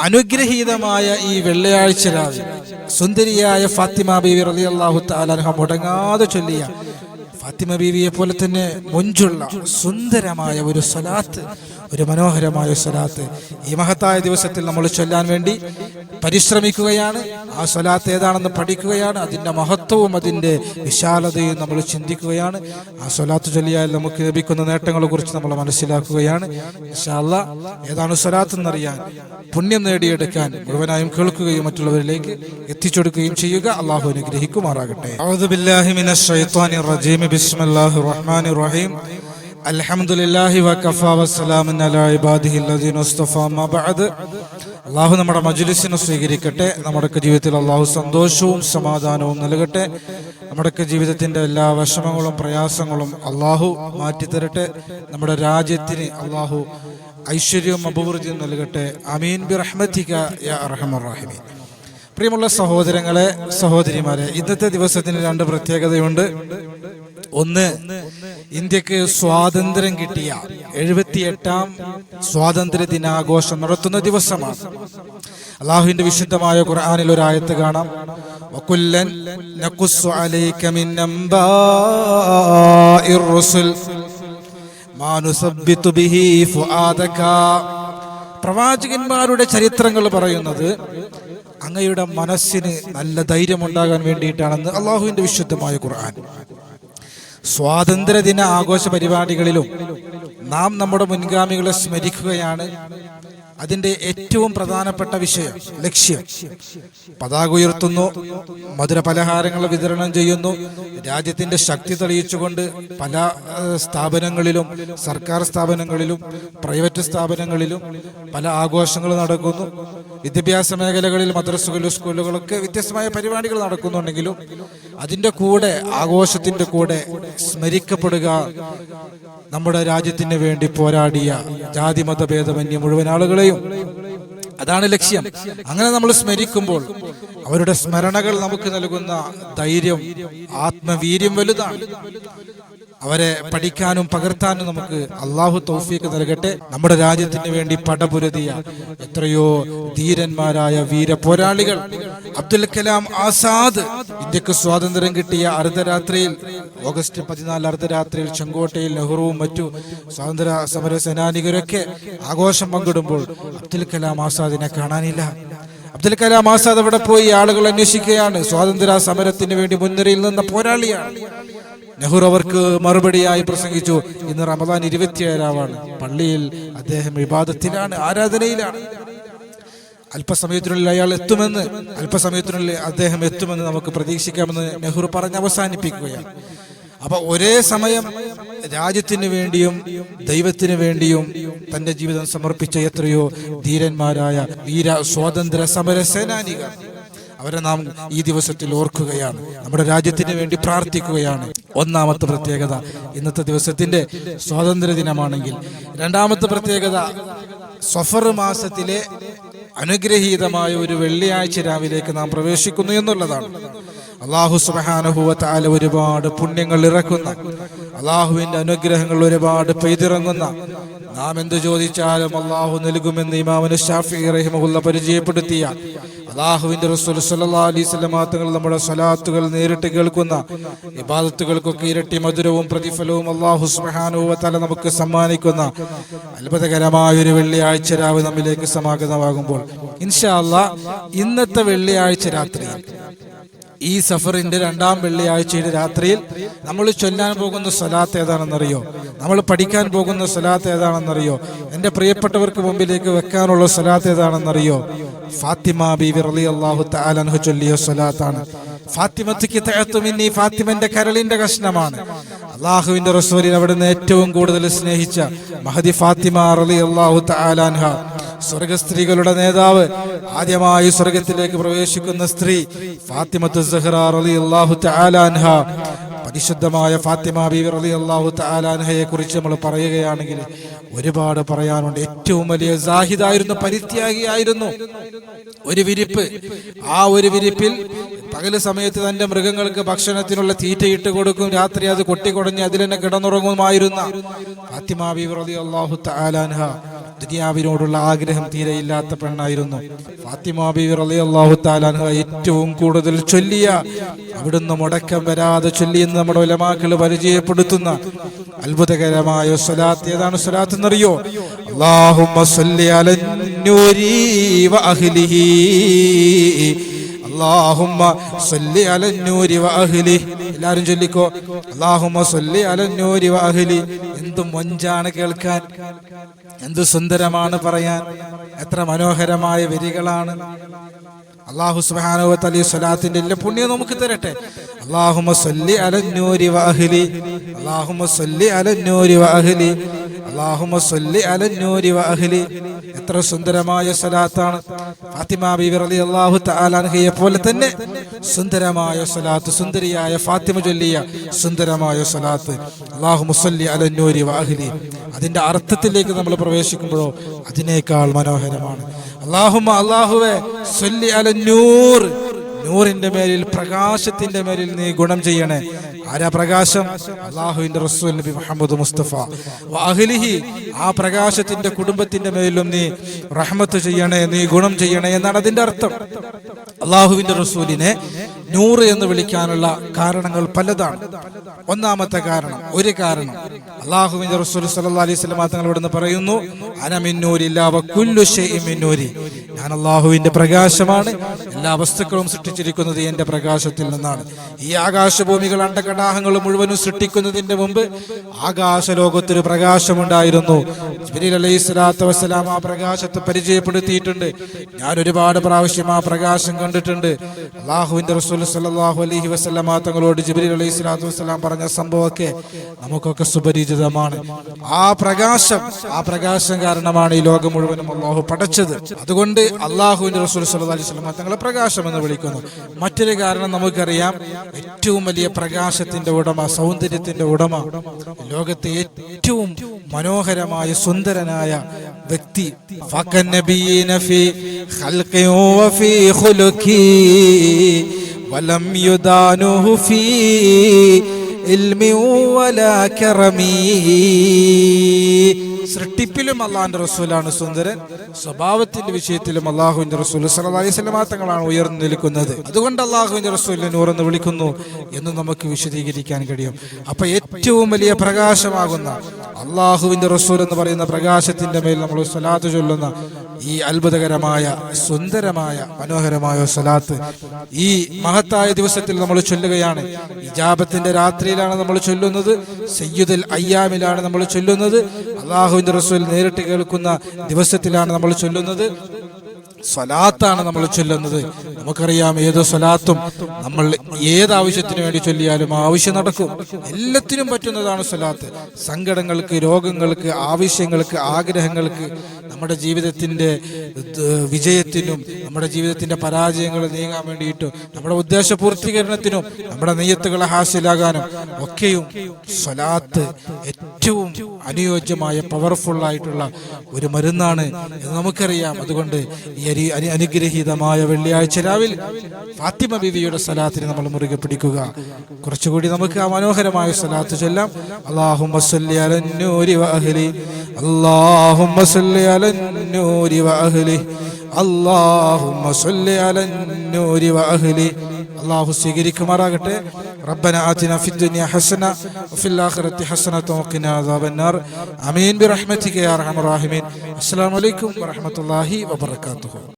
അനുഗ്രഹീതമായ ഈ വെള്ളിയാഴ്ച രാവിലെ സുന്ദരിയായ ഫാത്തിമ ബീവി റലി അള്ളാഹു താലാൻഹ മുടങ്ങാതെ ചൊല്ലിയ ഫാത്തിമ ബീവിയെ പോലെ തന്നെ മുഞ്ചുള്ള സുന്ദരമായ ഒരു സ്വലാത്ത് ഒരു മനോഹരമായ സ്വലാത്ത്. ഈ മഹത്തായ ദിവസത്തിൽ നമ്മൾ ചൊല്ലാൻ വേണ്ടി പരിശ്രമിക്കുകയാണ്. ആ സ്വലാത്ത് ഏതാണെന്ന് പഠിക്കുകയാണ്. അതിന്റെ മഹത്വവും അതിന്റെ വിശാലതയും നമ്മൾ ചിന്തിക്കുകയാണ്. ആ സ്വലാത്ത് ചൊല്ലിയാൽ നമുക്ക് ലഭിക്കുന്ന നേട്ടങ്ങളെ കുറിച്ച് നമ്മൾ മനസ്സിലാക്കുകയാണ്. ഇൻഷാല്ല ഏതാണ് സ്വലാത്ത് എന്നറിയാൻ പുണ്യം നേടിയെടുക്കാൻ മുഴുവനായും കേൾക്കുകയും മറ്റുള്ളവരിലേക്ക് എത്തിച്ചെടുക്കുകയും ചെയ്യുക. അള്ളാഹു അനുഗ്രഹിക്കുമാറാകട്ടെ. ബിസ്മില്ലാഹിർ റഹീം. അള്ളാഹു നമ്മുടെ മജുലിസിനെ സ്വീകരിക്കട്ടെ. നമ്മുടെയൊക്കെ ജീവിതത്തിൽ അള്ളാഹു സന്തോഷവും സമാധാനവും നൽകട്ടെ. നമ്മുടെയൊക്കെ ജീവിതത്തിന്റെ എല്ലാ വിഷമങ്ങളും പ്രയാസങ്ങളും അള്ളാഹു മാറ്റിത്തരട്ടെ. നമ്മുടെ രാജ്യത്തിന് അള്ളാഹു ഐശ്വര്യവും അഭിവൃദ്ധിയും നൽകട്ടെ. അമീൻ ബി റഹ്മത്തിക യാ അർഹമർ റഹീമീൻ. പ്രിയമുള്ള സഹോദരങ്ങളെ സഹോദരിമാരെ ഇന്നത്തെ ദിവസത്തിന് രണ്ട് പ്രത്യേകതയുണ്ട്. ഒന്ന് ഇന്ത്യയ്ക്ക് സ്വാതന്ത്ര്യം കിട്ടിയ എഴുപത്തിയെട്ടാം സ്വാതന്ത്ര്യ ദിനാഘോഷം നടത്തുന്ന ദിവസമാണ്. അള്ളാഹുവിന്റെ വിശുദ്ധമായ ഖുർആാനിൽ ഒരു ആയത്ത് കാണാം. അലൈക ബിഹി ഫുആദക. പ്രവാചകന്മാരുടെ ചരിത്രങ്ങൾ പറയുന്നത് അങ്ങയുടെ മനസ്സിന് നല്ല ധൈര്യമുണ്ടാകാൻ വേണ്ടിയിട്ടാണെന്ന് അള്ളാഹുവിന്റെ വിശുദ്ധമായ ഖുർആൻ. സ്വാതന്ത്ര്യദിന ആഘോഷ പരിപാടികളിലും നാം നമ്മുടെ മുൻഗാമികളെ സ്മരിക്കുകയാണ്. അതിന്റെ ഏറ്റവും പ്രധാനപ്പെട്ട വിഷയം ലക്ഷ്യം. പതാക ഉയർത്തുന്നു മധുര പലഹാരങ്ങൾ വിതരണം ചെയ്യുന്നു രാജ്യത്തിന്റെ ശക്തി തെളിയിച്ചുകൊണ്ട് പല സ്ഥാപനങ്ങളിലും സർക്കാർ സ്ഥാപനങ്ങളിലും പ്രൈവറ്റ് സ്ഥാപനങ്ങളിലും പല ആഘോഷങ്ങൾ നടക്കുന്നു. വിദ്യാഭ്യാസ മേഖലകളിൽ മദ്രസകളിലും സ്കൂളുകളൊക്കെ വ്യത്യസ്തമായ പരിപാടികൾ നടക്കുന്നുണ്ടെങ്കിലും അതിന്റെ കൂടെ ആഘോഷത്തിന്റെ കൂടെ സ്മരിക്കപ്പെടുക നമ്മുടെ രാജ്യത്തിന് വേണ്ടി പോരാടിയ ജാതി മതഭേദമന്യ മുഴുവൻ ആളുകളെയും. അതാണ് ലക്ഷ്യം. അങ്ങനെ നമ്മൾ സ്മരിക്കുമ്പോൾ അവരുടെ സ്മരണകൾ നമുക്ക് നൽകുന്ന ധൈര്യം ആത്മവീര്യം വലുതാണ്. അവരെ പഠിക്കാനും പകർത്താനും നമുക്ക് അള്ളാഹു തൗഫീക്ക് നൽകട്ടെ. നമ്മുടെ രാജ്യത്തിന് വേണ്ടി പടപുരതിയ എത്രയോ ധീരന്മാരായ വീര പോരാളികൾ. അബ്ദുൽ കലാം ആസാദ് ഇന്ത്യയ്ക്ക് സ്വാതന്ത്ര്യം കിട്ടിയ അർദ്ധരാത്രിയിൽ ഓഗസ്റ്റ് പതിനാല് അർദ്ധരാത്രിയിൽ ചെങ്കോട്ടയിൽ നെഹ്റുവും മറ്റു സ്വാതന്ത്ര്യ സമര സേനാനികരൊക്കെ ആഘോഷം പങ്കിടുമ്പോൾ അബ്ദുൽ കലാം ആസാദിനെ കാണാനില്ല. അബ്ദുൽ കലാം ആസാദ് അവിടെ പോയി ആളുകൾ അന്വേഷിക്കുകയാണ്. സ്വാതന്ത്ര്യ സമരത്തിന് വേണ്ടി മുൻനിരയിൽ നിന്ന പോരാളിയാണ്. നെഹ്റു അവർക്ക് മറുപടിയായി പ്രസംഗിച്ചു. ഇന്ന് റമദാൻ ഇരുപത്തിയേഴാവാണ്. പള്ളിയിൽ അദ്ദേഹം വിവാദത്തിലാണ് ആരാധനയിലാണ്. അല്പസമയത്തിനുള്ളിൽ അയാൾ എത്തുമെന്ന് അല്പസമയത്തിനുള്ളിൽ അദ്ദേഹം എത്തുമെന്ന് നമുക്ക് പ്രതീക്ഷിക്കാമെന്ന് നെഹ്റു പറഞ്ഞ് അവസാനിപ്പിക്കുകയാണ്. അപ്പൊ ഒരേ സമയം രാജ്യത്തിന് വേണ്ടിയും ദൈവത്തിന് വേണ്ടിയും തന്റെ ജീവിതം സമർപ്പിച്ച എത്രയോ ധീരന്മാരായ വീര സ്വാതന്ത്ര്യ സമര സേനാനികൾ. അവരെ നാം ഈ ദിവസത്തിൽ ഓർക്കുകയാണ്. നമ്മുടെ രാജ്യത്തിന് വേണ്ടി പ്രാർത്ഥിക്കുകയാണ്. ഒന്നാമത്തെ പ്രത്യേകത ഇന്നത്തെ ദിവസത്തിന്റെ സ്വാതന്ത്ര്യ ദിനമാണെങ്കിൽ. രണ്ടാമത്തെ പ്രത്യേകത സഫർ മാസത്തിലെ അനുഗ്രഹീതമായ ഒരു വെള്ളിയാഴ്ച രാവിലേക്ക് നാം പ്രവേശിക്കുന്നു എന്നുള്ളതാണ്. അള്ളാഹു സുബാനുഭവത്താല ഒരുപാട് പുണ്യങ്ങൾ ഇറക്കുന്ന അള്ളാഹുവിന്റെ അനുഗ്രഹങ്ങൾ ഒരുപാട് പെയ്തിറങ്ങുന്ന നാം എന്ത് ചോദിച്ചാലും അള്ളാഹു നൽകുമെന്ന് ഇമാമന് ഷാഫി റഹിമുല്ല പരിചയപ്പെടുത്തിയ അള്ളാഹുവിന്റെ റസൂൽ സല്ലാ അലൈഹി വസല്ലം തങ്ങൾ നമ്മുടെ സ്വലാത്തുകൾ നേരിട്ട് കേൾക്കുന്ന ഇബാദത്തുകൾക്കൊക്കെ ഇരട്ടി മധുരവും പ്രതിഫലവും അള്ളാഹു തആല നമുക്ക് സമ്മാനിക്കുന്ന അത്ഭുതകരമായ ഒരു വെള്ളിയാഴ്ച രാവ് നമ്മിലേക്ക് സമാഗതമാകുമ്പോൾ ഇൻഷാ അല്ലാ ഇന്നത്തെ വെള്ളിയാഴ്ച രാത്രി ഈ സഫറിന്റെ രണ്ടാം വെള്ളിയാഴ്ചയുടെ രാത്രിയിൽ നമ്മൾ ചൊല്ലാൻ പോകുന്ന സ്വലാത്ത് ഏതാണെന്നറിയോ? നമ്മൾ പഠിക്കാൻ പോകുന്ന സ്വലാത്ത് ഏതാണെന്നറിയോ? എന്റെ പ്രിയപ്പെട്ടവർക്ക് മുമ്പിലേക്ക് വെക്കാനുള്ള സ്വലാത്ത് ഏതാണെന്നറിയോ? ഫാത്തിമ ബീവി വിറലി അള്ളാഹു താലൻഹു ചൊല്ലിയ സ്വലാത്താണ്. ഫാത്തിമത്തിക്ക് തകത്തുമിന്നി ഫാത്തിമന്റെ കരളിന്റെ കഷ്ണമാണ്. അള്ളാഹുവിന്റെ റസൂലിൽ അവിടുന്ന് ഏറ്റവും കൂടുതൽ സ്നേഹിച്ച മഹദി ഫാത്തിമ റലി അള്ളാഹു താലാൻഹ സ്വർഗസ്ത്രീകളുടെ നേതാവ് ആദ്യമായി സ്വർഗത്തിലേക്ക് പ്രവേശിക്കുന്ന സ്ത്രീ ഫാത്തിമത്ത് സഹ്റ പരിശുദ്ധമായ ഫാത്തിമ ബീവി അലി അള്ളാഹു താലാൻഹയെ കുറിച്ച് നമ്മൾ പറയുകയാണെങ്കിൽ ഒരുപാട് പറയാനുണ്ട്. ഏറ്റവും വലിയ സാഹിദായിരുന്നു പരിത്യാഗിയായിരുന്നു. ഒരു വിരിപ്പ്. ആ ഒരു വിരിപ്പിൽ പകൽ സമയത്ത് തന്റെ മൃഗങ്ങൾക്ക് ഭക്ഷണത്തിനുള്ള തീറ്റ ഇട്ട് കൊടുക്കും. രാത്രി അത് കൊട്ടിക്കൊടഞ്ഞ് അതിൽ തന്നെ കിടന്നുറങ്ങുമായിരുന്ന ഫാത്തിമ ബീവി അലി അള്ളാഹു തആലാൻഹ ദുനിയാവിനോടുള്ള ആഗ്രഹം തീരെയില്ലാത്ത പെണ്ണായിരുന്നു. ഫാത്തിമ ബീവി റളിയല്ലാഹു തആല ഏറ്റവും കൂടുതൽ ചൊല്ലിയ അവിടുന്ന് മുടക്കം വരാതെ ചൊല്ലിയെന്ന് നമ്മുടെ ഉലമാക്കൾ പരിചയപ്പെടുത്തുന്ന അത്ഭുതകരമായ സ്വലാത്ത് ഏതാണ് സ്വലാത്ത് എന്നറിയോ സല്ലി അലന്നൂരി വ അലന്നൂരി വ എല്ലാരും ചൊല്ലിക്കോ അല്ലാഹുമ്മ സല്ലി അലന്നൂരി എന്ത് മൊഞ്ചാണ് കേൾക്കാൻ എന്ത് സുന്ദരമാണ് പറയാൻ എത്ര മനോഹരമായ വരികളാണ്. അള്ളാഹു സുബ്ഹാനഹു തആല സ്വലാത്തിന്റെ എല്ലാ പുണ്യം നമുക്ക് തരട്ടെ. അല്ലാഹുമ്മ സല്ലി അലന്നൂരി വ അഹ്ലി. അല്ലാഹുമ്മ സല്ലി അലന്നൂരി വ അല്ലാഹുമ്മ സല്ലി അലന്നൂരി വ അഹ്ലി. എത്ര സുന്ദരമായ സ്വലാത്താണ്. ഫാത്തിമ ബീവി റളിയല്ലാഹു തആല അൻഹയെ പോലെ തന്നെ സുന്ദരമായ സ്വലാത്ത് സുന്ദരിയായ ഫാത്തിമ ചൊല്ലിയ സുന്ദരമായ സ്വലാത്ത്. അല്ലാഹുമ്മ സല്ലി അലന്നൂരി വ അഹ്ലി. അതിന്റെ അർത്ഥത്തിലേക്ക് നമ്മൾ പ്രവേശിക്കുമ്പോഴോ അതിനേക്കാൾ മനോഹരമാണ്. അള്ളാഹു അള്ളാഹുവെ സല്ലി അലന്നൂർ നൂറിന്റെ മേലിൽ പ്രകാശത്തിന്റെ മേലിൽ നീ ഗുണം ചെയ്യണേ. ആരാ പ്രകാശം അള്ളാഹുവിന്റെ റസൂൽ നബി മുഹമ്മദ് മുസ്തഫ. അഹ്ലിഹി ആ പ്രകാശത്തിന്റെ കുടുംബത്തിന്റെ മേലും നീ റഹ്മത്ത് ചെയ്യണേ നീ ഗുണം ചെയ്യണേ എന്നാണ് അതിന്റെ അർത്ഥം. അള്ളാഹുവിന്റെ റസൂലിനെ നൂറ് എന്ന് വിളിക്കാനുള്ള കാരണങ്ങൾ പലതാണ്. ഒന്നാമത്തെ കാരണം ഒരു കാരണം. അള്ളാഹുവിന്റെ റസൂൽ സല്ലാ അലൈഹി വസല്ലം തങ്ങൾ ഇവിടുന്ന് പറയുന്നു അനമിന്നൂരില്ല കുല്ലു ഷൈഇൻ മിന്നൂരി. ഞാൻ അള്ളാഹുവിന്റെ പ്രകാശമാണ് എല്ലാ വസ്തുക്കളും സൃഷ്ടിച്ചിരിക്കുന്നത് എന്റെ പ്രകാശത്തിൽ നിന്നാണ്. ഈ ആകാശഭൂമികൾ അണ്ടകടാഹങ്ങൾ മുഴുവനും സൃഷ്ടിക്കുന്നതിന്റെ മുമ്പ് ആകാശലോകത്തൊരു പ്രകാശമുണ്ടായിരുന്നു. ജിബ്രീൽ വസ്സലാം ആ പ്രകാശത്തെ പരിചയപ്പെടുത്തിയിട്ടുണ്ട്. ഞാൻ ഒരുപാട് പ്രാവശ്യം ആ പ്രകാശം കണ്ടിട്ടുണ്ട്. അള്ളാഹുവിന്റെ റസൂൽ സല്ലല്ലാഹു അലൈഹി വസല്ലമ തങ്ങളോട് ജിബ്രീൽ അലൈഹി സ്വലാത്തു വസ്സലാം പറഞ്ഞ സംഭവമൊക്കെ നമുക്കൊക്കെ സുപരിചിതമാണ്. ആ പ്രകാശം ആ പ്രകാശം കാരണമാണ് ഈ ലോകം മുഴുവനും അള്ളാഹു പടച്ചത്. അതുകൊണ്ട് അള്ളാഹുവിന്റെ റസൂൽ സല്ലല്ലാഹു അലൈഹി വസല്ലമ തങ്ങളെ പ്രകാശം എന്ന് വിളിക്കുന്നു. മറ്റൊരു കാരണം നമുക്കറിയാം. ഏറ്റവും വലിയ പ്രകാശത്തിന്റെ ഉടമ സൗന്ദര്യത്തിന്റെ ഉടമ ലോകത്തെ ഏറ്റവും മനോഹരമായ സുന്ദരനായ വ്യക്തി ഫീ ഇൽമി കറമീ. സൃഷ്ടിപ്പിലും അള്ളാഹിന്റെ റസൂലാണ് സുന്ദരൻ. സ്വഭാവത്തിന്റെ വിഷയത്തിലും അള്ളാഹുവിന്റെ റസൂൽ വസല്ലമ തങ്ങളാണ് ഉയർന്നു നിൽക്കുന്നത്. അതുകൊണ്ട് അള്ളാഹുവിന്റെ റസൂലിനെ നൂറെന്ന് വിളിക്കുന്നു എന്ന് നമുക്ക് വിശദീകരിക്കാൻ കഴിയും. അപ്പൊ ഏറ്റവും വലിയ പ്രകാശമാകുന്ന അള്ളാഹുവിന്റെ റസൂൽ എന്ന് പറയുന്ന പ്രകാശത്തിന്റെ മേൽ നമ്മൾ സ്വലാത്ത് ചൊല്ലുന്ന ഈ അത്ഭുതകരമായ സുന്ദരമായ മനോഹരമായ സ്വലാത്ത് ഈ മഹത്തായ ദിവസത്തിൽ നമ്മൾ ചൊല്ലുകയാണ്. ഇജാബത്തിന്റെ രാത്രിയിലാണ് നമ്മൾ ചൊല്ലുന്നത് സയ്യുദൽ അയ്യാമിലാണ് നമ്മൾ ചൊല്ലുന്നത് അള്ളാഹുവിന്റെ റസൂൽ നേരിട്ട് കേൾക്കുന്ന ദിവസത്തിലാണ് നമ്മൾ ചൊല്ലുന്നത്. സ്വലാത്താണ് നമ്മൾ ചൊല്ലുന്നത്. നമുക്കറിയാം ഏത് സ്വലാത്തും നമ്മൾ ഏത് ആവശ്യത്തിന് വേണ്ടി ചൊല്ലിയാലും ആവശ്യം നടക്കും. എല്ലാത്തിനും പറ്റുന്നതാണ് സ്വലാത്ത്. സങ്കടങ്ങൾക്ക് രോഗങ്ങൾക്ക് ആവശ്യങ്ങൾക്ക് ആഗ്രഹങ്ങൾക്ക് നമ്മുടെ ജീവിതത്തിന്റെ വിജയത്തിനും നമ്മുടെ ജീവിതത്തിന്റെ പരാജയങ്ങൾ നീങ്ങാൻ വേണ്ടിയിട്ടും നമ്മുടെ ഉദ്ദേശ പൂർത്തീകരണത്തിനും നമ്മുടെ നെയ്യത്തുകളെ ഹാസ്യലാകാനും ഒക്കെയും സ്വലാത്ത് ഏറ്റവും അനുയോജ്യമായ പവർഫുൾ ആയിട്ടുള്ള ഒരു മരുന്നാണ് എന്ന് നമുക്കറിയാം. അതുകൊണ്ട് ഈ അരി അനുഗ്രഹീതമായ വെള്ളിയാഴ്ച രാവിലെ ഫാത്തിമ ബിവിയുടെ സലാത്തിന് നമ്മൾ മുറുകെ പിടിക്കുക. കുറച്ചുകൂടി നമുക്ക് ആ മനോഹരമായ സലാത്ത് ചൊല്ലാം. അള്ളാഹും സല്ലി അലന്നൂരി അള്ളാഹു സ്വീകരിക്കുമാറാകട്ടെ. റബ്ബന ആതിന ഫിദ് ദുനിയ ഹസന വഫിൽ ആഖിറതി ഹസന വഖിന അദാബന്നാർ ആമീൻ ബിറഹ്മതിക യാ അർഹമർ റഹീമീൻ. അസ്സലാമു അലൈക്കും വറഹ്മത്തുള്ളാഹി വബറകാതുഹു.